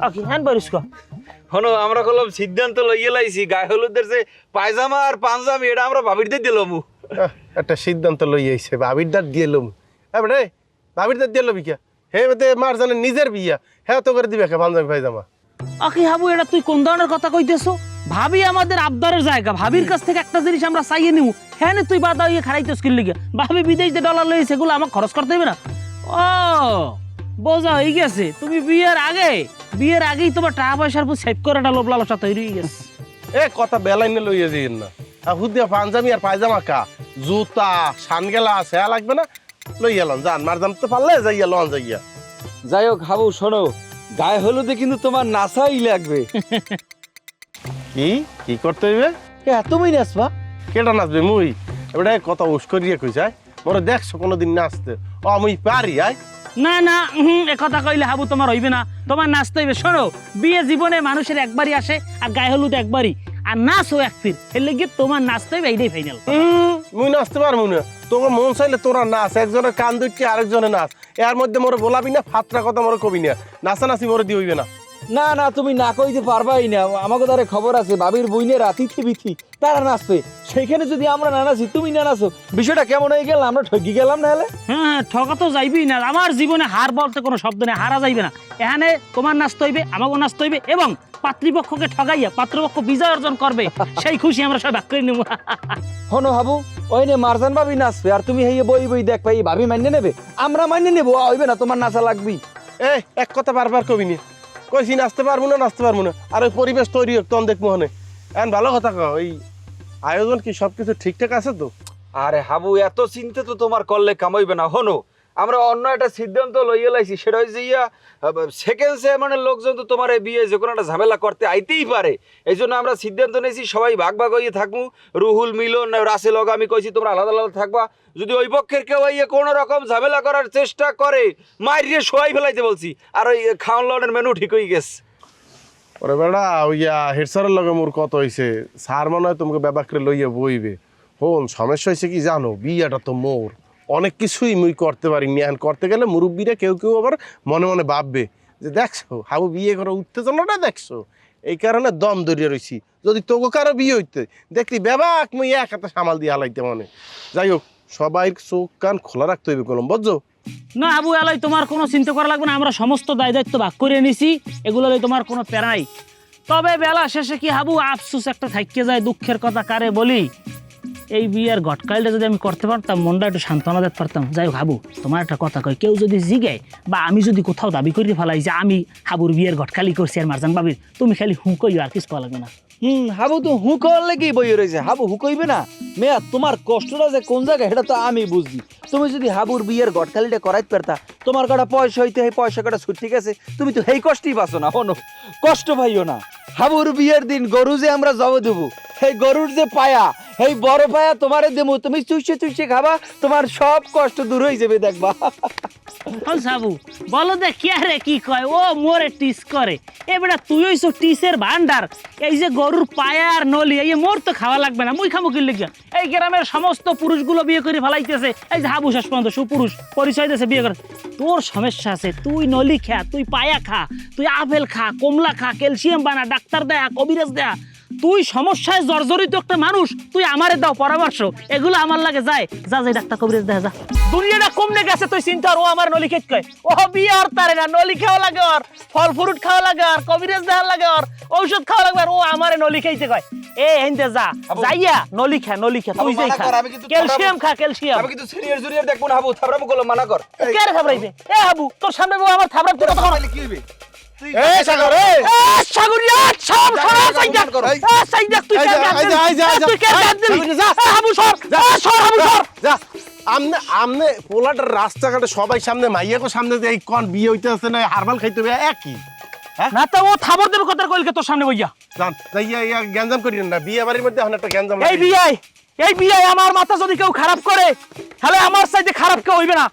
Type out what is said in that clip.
আকি হ্যান বারিস ক? হনো আমরা কলম সিদ্ধান্ত লইয়ে লাইছি গায়ে হলুদের যে পায়জামা আর পাঞ্জাবি এটা আমরা ভাবির দিয়ে দিলাম আহ, একটা সিদ্ধান্ত আইছে হ্যাঁ কে? হে বেতে মার জানে নিজের বিয়া হ্যাঁ তো করে দিবে কে পাঞ্জাবি পায়জামা? আকি হাবু এটা তুই কোন ধরনের কথা কইতেছো? ভাবি আমাদের আবদারের জায়গা ভাবির কাছ থেকে একটা জিনিস আমরা চাইয়ে নিব হ্যাঁ তুই বাদা ইয়ে খারাইতে স্কিল লিগে ভাবি বিদেশ যে ডলার লই সেগুলো আমাকে খরচ করতে হবে না? ও বোঝা হয়ে গেছে তুমি বিয়ের আগে বিয়ের আগেই তোমার টাকা পয়সার উপর সেভ করে একটা লোভ লালসা তৈরি হয়ে গেছে। এ কথা বেলাইনে লইয়ে দিন না। আর হুদিয়া পাঞ্জাবি আর পায়জামা কা? জুতা সানগেলা আছে হ্যাঁ লাগবে না? লই এলাম জান মার জানতে পারলে যাইয়া লন যাইয়া। যাই হোক হাবু শোনো গায়ে হলুদে কিন্তু তোমার নাসাই লাগবে। কি? কি করতে হইবে? কে তুমি নাচবা কেটা নাচবে মুই? এবারে কথা উস করিয়ে কই যায় মোরে দেখছ কোনোদিন নাচতে? ও মুই পারি আয়। না না হুম কথা কইলে হাবু তোমার হইবে না। তোমার নাচতে হইবে। শোনো, বিয়ে জীবনে মানুষের একবারই আসে আর গায়ে হলুদ একবারই। আর নাচও এক ফির। এর লেগে তোমার নাচতে হইবে এইটাই ফাইনাল মুই নাচতে পারব না। তোকে মন চাইলে তোরা নাচ, একজনের কান দুটি আরেকজনের নাচ। এর মধ্যে মোরে বলাবি না, ফাত্রা কথা মোরে কবি না। নাচা নাচি মোরে দিয়ে হইবে না। না না তুমি না কইতে পারবাই না। আমাকে তারে খবর আছে বাবির বইনের আতিথি বিথি তারা নাচবে। সেখানে যদি আমরা না নাচি তুমি না নাচো বিষয়টা কেমন হয়ে গেল? আমরা ঠকি গেলাম না হলে হ্যাঁ ঠকা তো যাইবেই না। আমার জীবনে হার বলতে কোনো শব্দ নেই হারা যাইবে না। এখানে তোমার নাচতে হইবে আমাকেও নাচতে হইবে এবং পাত্রীপক্ষকে ঠগাইয়া পাত্রপক্ষ বিজয় অর্জন করবে সেই খুশি আমরা সবাই ভাগ করে নেব। হনো হাবু ওই নে মারজান ভাবি নাচবে আর তুমি হেয়ে বই বই দেখ ভাই ভাবি মান্য নেবে? আমরা মান্য নেব হইবে না তোমার নাচা লাগবেই। এ এক কথা বারবার কবি না। কইছি নাচতে পারব না, নাচতে পারব না। আর ওই পরিবেশ তৈরি হোক, তখন দেখব হনে। এখন ভালো কথা কও, ওই আয়োজন কি সবকিছু ঠিকঠাক আছে তো? আরে হাবু, এত চিন্তা তো তোমার করলে কামাইবে না। হনো আমরা অন্য একটা সিদ্ধান্ত লইয়ে লাইছি, সেটা হচ্ছে ইয়া সেকেন্ড মানে লোকজন তো তোমার এই বিয়ে যে কোনো একটা ঝামেলা করতে আইতেই পারে। এই জন্য আমরা সিদ্ধান্ত নিয়েছি, সবাই ভাগ ভাগ হইয়ে থাকব রুহুল মিলন রাসেল হক আমি কইছি, তোমরা আলাদা আলাদা থাকবা। যদি ওই পক্ষের কেউ ইয়ে কোনো রকম ঝামেলা করার চেষ্টা করে, মাইরিয়ে শোয়াই ফেলাইতে বলছি। আর ওই খাওয়ান লনের মেনু ঠিক হয়ে গেছে। ওরে বেড়া ওইয়া হেডসারের লগে মোর কত হইছে। স্যার মনে হয় তোমাকে ব্যাপার করে লইয়া বইবে। হন, সমস্যা হয়েছে কি জানো? বিয়াটা তো মোর। অনেক কিছুই মুই করতে পারি এখন করতে গেলে মুরব্বীরা কেউ কেউ আবার মনে মনে ভাববে যে, দেখছ, হাবু বিয়ে করার উত্তেজনাটা দেখছ। এই কারণে দম দরিয়ে রইছি। যদি তোকে কারও বিয়ে হইতে, দেখলি ব্যাবাক মুই এক হাতে সামাল দিয়ে হালাইতে মনে যাই হোক সবাই চোখ কান খোলা রাখতে হইবে কলম, বুঝছ? না আবু এলাই তোমার কোনো চিন্তা করা লাগবে না। আমরা সমস্ত দায় দায়িত্ব ভাগ করে নিছি এগুলো তোমার কোনো প্যারাই। তবে বেলা শেষে কি হাবু আফসুস একটা থাইকে যায়, দুঃখের কথা কারে বলি? এই বিয়ের ঘটকালটা যদি আমি করতে পারতাম, মনটা একটু সান্ত্বনা দিতে পারতাম। যাই হোক, হাবু, তোমার একটা কথা কয়, কেউ যদি জিগে বা আমি যদি কোথাও দাবি করে ফেলাই যে আমি হাবুর বিয়ের ঘটকালি করছি আর মারজান বাবির, তুমি খালি হু কই আর কিছু লাগবে না। হুম, হাবু, তো হুক লেগে বই রয়েছে হাবু হুকইবে না? মেয়া, তোমার কষ্টটা যে কোন জায়গায়, সেটা তো আমি বুঝি তুমি যদি হাবুর বিয়ের গটকালিটা করাইতে পারতা, তোমার কটা পয়সা হইতে এই পয়সা কটা ছুট ঠিক আছে তুমি তো সেই কষ্টই পাচ্ছ না হনো কষ্ট পাইও না। হাবুর বিয়ের দিন গরু যে আমরা জব দেবো, সেই গরুর যে পায়া সেই বড় পায়া তোমারে দেবো তুমি চুইছে চুইছে খাবা, তোমার সব কষ্ট দূর হয়ে যাবে দেখবা। সাবু, বলো দে কে কি কয়? ও মোরে টিস করে। এবারে তুই হইছো টিসের ভান্ডার এই যে গরুর পায়া আর নলি, এই মোর তো খাওয়া লাগবে না, মুই খামু কি লিখে এই গ্রামের সমস্ত পুরুষগুলো বিয়ে করে ফেলাইতেছে। এই হাবু শেষ পর্যন্ত, সুপুরুষ, পরিচয় দিয়েছে বিয়ে করে। তোর সমস্যা আছে, তুই নলি খা, তুই পায়া খা, তুই আপেল খা, কমলা খা, ক্যালসিয়াম বানা, ডাক্তার দেয়া, কবিরাজ দেয়া। তুই সমস্যায় জর্জরিত একটা মানুষ তুই আমারে দাও পরামর্শ। এগুলো আমার লাগে যায়। যা যাই ডাক্তার কবিরাজ দেখা যা। দুনিয়াটা কমনে গেছে তুই চিন্তা ও আমার নলি খেত কয়। ও বিয়ে আর তারে না নলি খাওয়া লাগে আর ফল ফ্রুট খাওয়া লাগে আর কবিরাজ দেওয়া লাগে আর ঔষধ খাওয়া লাগবে আর ও আমারে নলি খাইতে কয়। এ হেনতে যা যাইয়া নলি খা নলি খা তুই যাই খা ক্যালসিয়াম খা ক্যালসিয়াম। আমি কিন্তু সিনিয়র জুনিয়র দেখব না হাবু থাবরামু করলাম মানা কর। কে রে থাবরাইবে এ হাবু তোর সামনে বউ আমার থাবরাম তুই কথা কি হইবে এই সাগর এই এ সাগরিয়া ছাম সরা তুই কে যা, যা, যা, যা। তুই কে যা। হাবু সর। সর হাবু সর। যা। আমনে আমনে পোলাটার রাস্তাঘাটে সবাই সামনে মাইয়াকে সামনে দিয়ে এই কন বিয়ে হইতে আছে না হারবাল খাইতে হবে একই। না তো ও থাবর দেবে কথার কইলকে তোর সামনে বইয়া। জান যাইয়া ইয়া গ্যাঞ্জাম করি না। বিয়ে বাড়ির মধ্যে এখন একটা গ্যাঞ্জাম এই আমার মাথা যদি কেউ খারাপ করে তাহলে আমার সাইডে খারাপ কেউ হইবে না।